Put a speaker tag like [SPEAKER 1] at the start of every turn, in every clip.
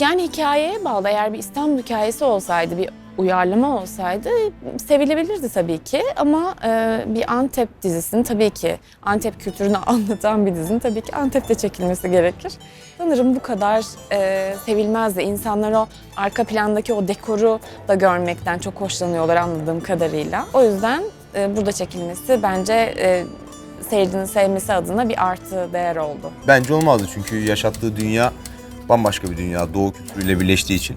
[SPEAKER 1] Yani hikayeye bağlı. Eğer bir İstanbul hikayesi olsaydı, bir uyarlama olsaydı sevilebilirdi tabii ki. Ama e, bir Antep dizisinin tabii ki Antep kültürünü anlatan bir dizinin tabii ki Antep'te çekilmesi gerekir. Sanırım bu kadar e, sevilmezdi. İnsanlar o arka plandaki o dekoru da görmekten çok hoşlanıyorlar anladığım kadarıyla. O yüzden e, burada çekilmesi bence e, seyircinin sevmesi adına bir artı değer oldu.
[SPEAKER 2] Bence olmazdı çünkü yaşattığı dünya bambaşka bir dünya. Doğu kültürüyle birleştiği için.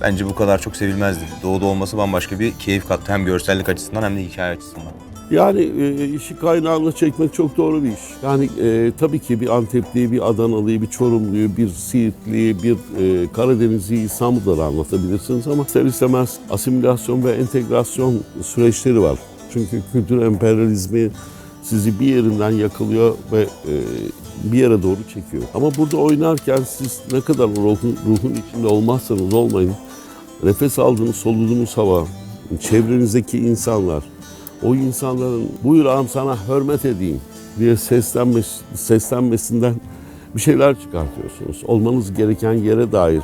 [SPEAKER 2] Bence bu kadar çok sevilmezdi. Doğuda olması bambaşka bir keyif kattı. Hem görsellik açısından hem de hikaye açısından.
[SPEAKER 3] Yani e, işi kaynağına çekmek çok doğru bir iş. Yani e, tabii ki bir Antepli'yi, bir Adanalı'yı, bir Çorumlu'yu, bir Siirtli'yi, bir e, Karadenizli'yi İstanbul'da da anlatabilirsiniz ama ister istemez asimilasyon ve entegrasyon süreçleri var. Çünkü kültür emperyalizmi sizi bir yerinden yakalıyor ve e, bir yere doğru çekiyor. Ama burada oynarken siz ne kadar ruhun, ruhun içinde olmazsanız olmayın, nefes aldığınız, soluduğunuz hava, çevrenizdeki insanlar, o insanların buyur ağam sana hürmet edeyim diye seslenmesi, seslenmesinden bir şeyler çıkartıyorsunuz. Olmanız gereken yere dair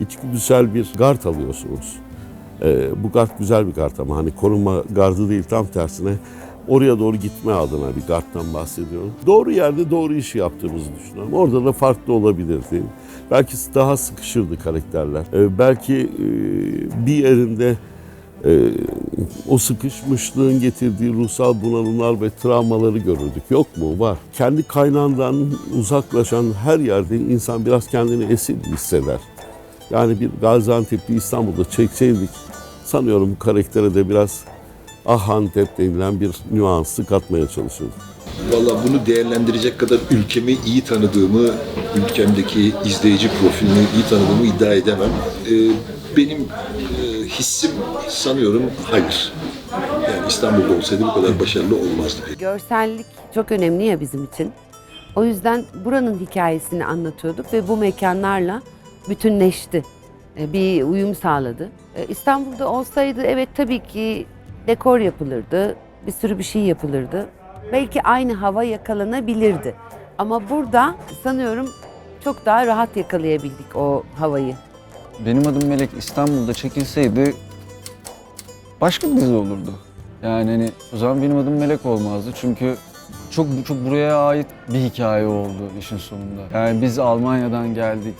[SPEAKER 3] içgüdüsel bir gard alıyorsunuz. Ee, bu gard güzel bir gard ama hani korunma gardı değil tam tersine oraya doğru gitme adına bir gardtan bahsediyorum. Doğru yerde doğru işi yaptığımızı düşünüyorum. Orada da farklı olabilirdi. Belki daha sıkışırdı karakterler. Ee, belki e, bir yerinde e, o sıkışmışlığın getirdiği ruhsal bunalımlar ve travmaları görürdük. Yok mu? Var. Kendi kaynağından uzaklaşan her yerde insan biraz kendini esir hisseder. Yani bir Gaziantep'li İstanbul'da çekseydik sanıyorum bu karaktere de biraz Ah Antep denilen bir nüansı katmaya çalışırdık.
[SPEAKER 4] Valla bunu değerlendirecek kadar ülkemi iyi tanıdığımı, ülkemdeki izleyici profilini iyi tanıdığımı iddia edemem. Ee, benim e, hissim sanıyorum hayır. Yani İstanbul'da olsaydı bu kadar başarılı olmazdı.
[SPEAKER 5] Görsellik çok önemli ya bizim için. O yüzden buranın hikayesini anlatıyorduk ve bu mekanlarla bütünleşti. E, Bir uyum sağladı. E, İstanbul'da olsaydı evet tabii ki dekor yapılırdı, bir sürü bir şey yapılırdı. Belki aynı hava yakalanabilirdi. Ama burada sanıyorum çok daha rahat yakalayabildik o havayı.
[SPEAKER 6] Benim adım Melek İstanbul'da çekilseydi başka bir dizi olurdu. Yani hani o zaman benim adım Melek olmazdı çünkü çok çok buraya ait bir hikaye oldu işin sonunda. Yani biz Almanya'dan geldik.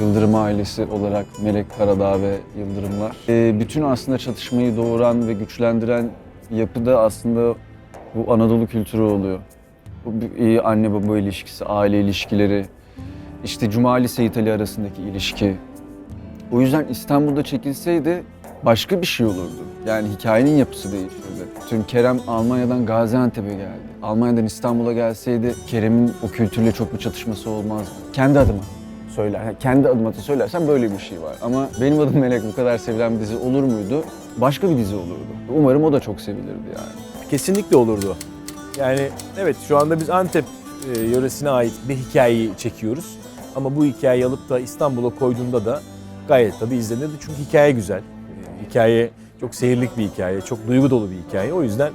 [SPEAKER 6] Yıldırım ailesi olarak Melek Karadağ ve Yıldırımlar. Ee, bütün aslında çatışmayı doğuran ve güçlendiren yapı da aslında bu Anadolu kültürü oluyor. Bu iyi anne baba ilişkisi, aile ilişkileri, işte Cumali Seyit Ali arasındaki ilişki, o yüzden İstanbul'da çekilseydi başka bir şey olurdu. Yani hikayenin yapısı değişirdi. Tüm Kerem Almanya'dan Gaziantep'e geldi. Almanya'dan İstanbul'a gelseydi Kerem'in o kültürle çok bir çatışması olmazdı. Kendi adıma söyler. ha, Kendi adıma da söylersem böyle bir şey var. Ama benim adım Melek bu kadar sevilen bir dizi olur muydu? Başka bir dizi olurdu. Umarım o da çok sevilirdi yani.
[SPEAKER 7] Kesinlikle olurdu. Yani evet şu anda biz Antep e, yöresine ait bir hikayeyi çekiyoruz. Ama bu hikayeyi alıp da İstanbul'a koyduğunda da gayet tabii izlenirdi. Çünkü hikaye güzel. E, hikaye çok seyirlik bir hikaye, çok duygu dolu bir hikaye. O yüzden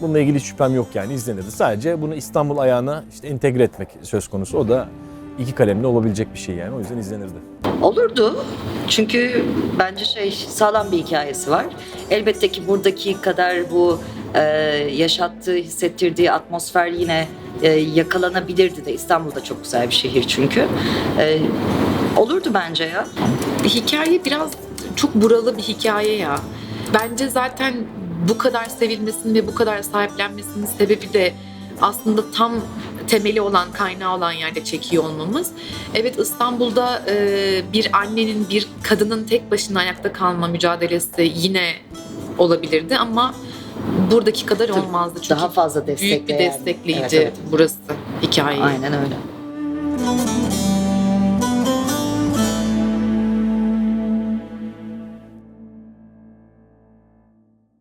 [SPEAKER 7] bununla ilgili şüphem yok yani izlenirdi. Sadece bunu İstanbul ayağına işte entegre etmek söz konusu. O da iki kalemle olabilecek bir şey yani. O yüzden izlenirdi.
[SPEAKER 8] Olurdu. Çünkü bence şey sağlam bir hikayesi var. Elbette ki buradaki kadar bu e, yaşattığı, hissettirdiği atmosfer yine e, yakalanabilirdi de. İstanbul'da çok güzel bir şehir çünkü. E, olurdu bence ya.
[SPEAKER 9] hikaye biraz çok buralı bir hikaye ya. Bence zaten bu kadar sevilmesinin ve bu kadar sahiplenmesinin sebebi de aslında tam temeli olan, kaynağı olan yerde çekiyor olmamız. Evet İstanbul'da e, bir annenin, bir kadının tek başına ayakta kalma mücadelesi yine olabilirdi ama buradaki kadar olmazdı. Çünkü
[SPEAKER 8] Daha fazla destekleyen.
[SPEAKER 9] büyük bir destekleyici
[SPEAKER 8] Evet, evet.
[SPEAKER 9] burası hikayeyi.
[SPEAKER 8] Aynen öyle.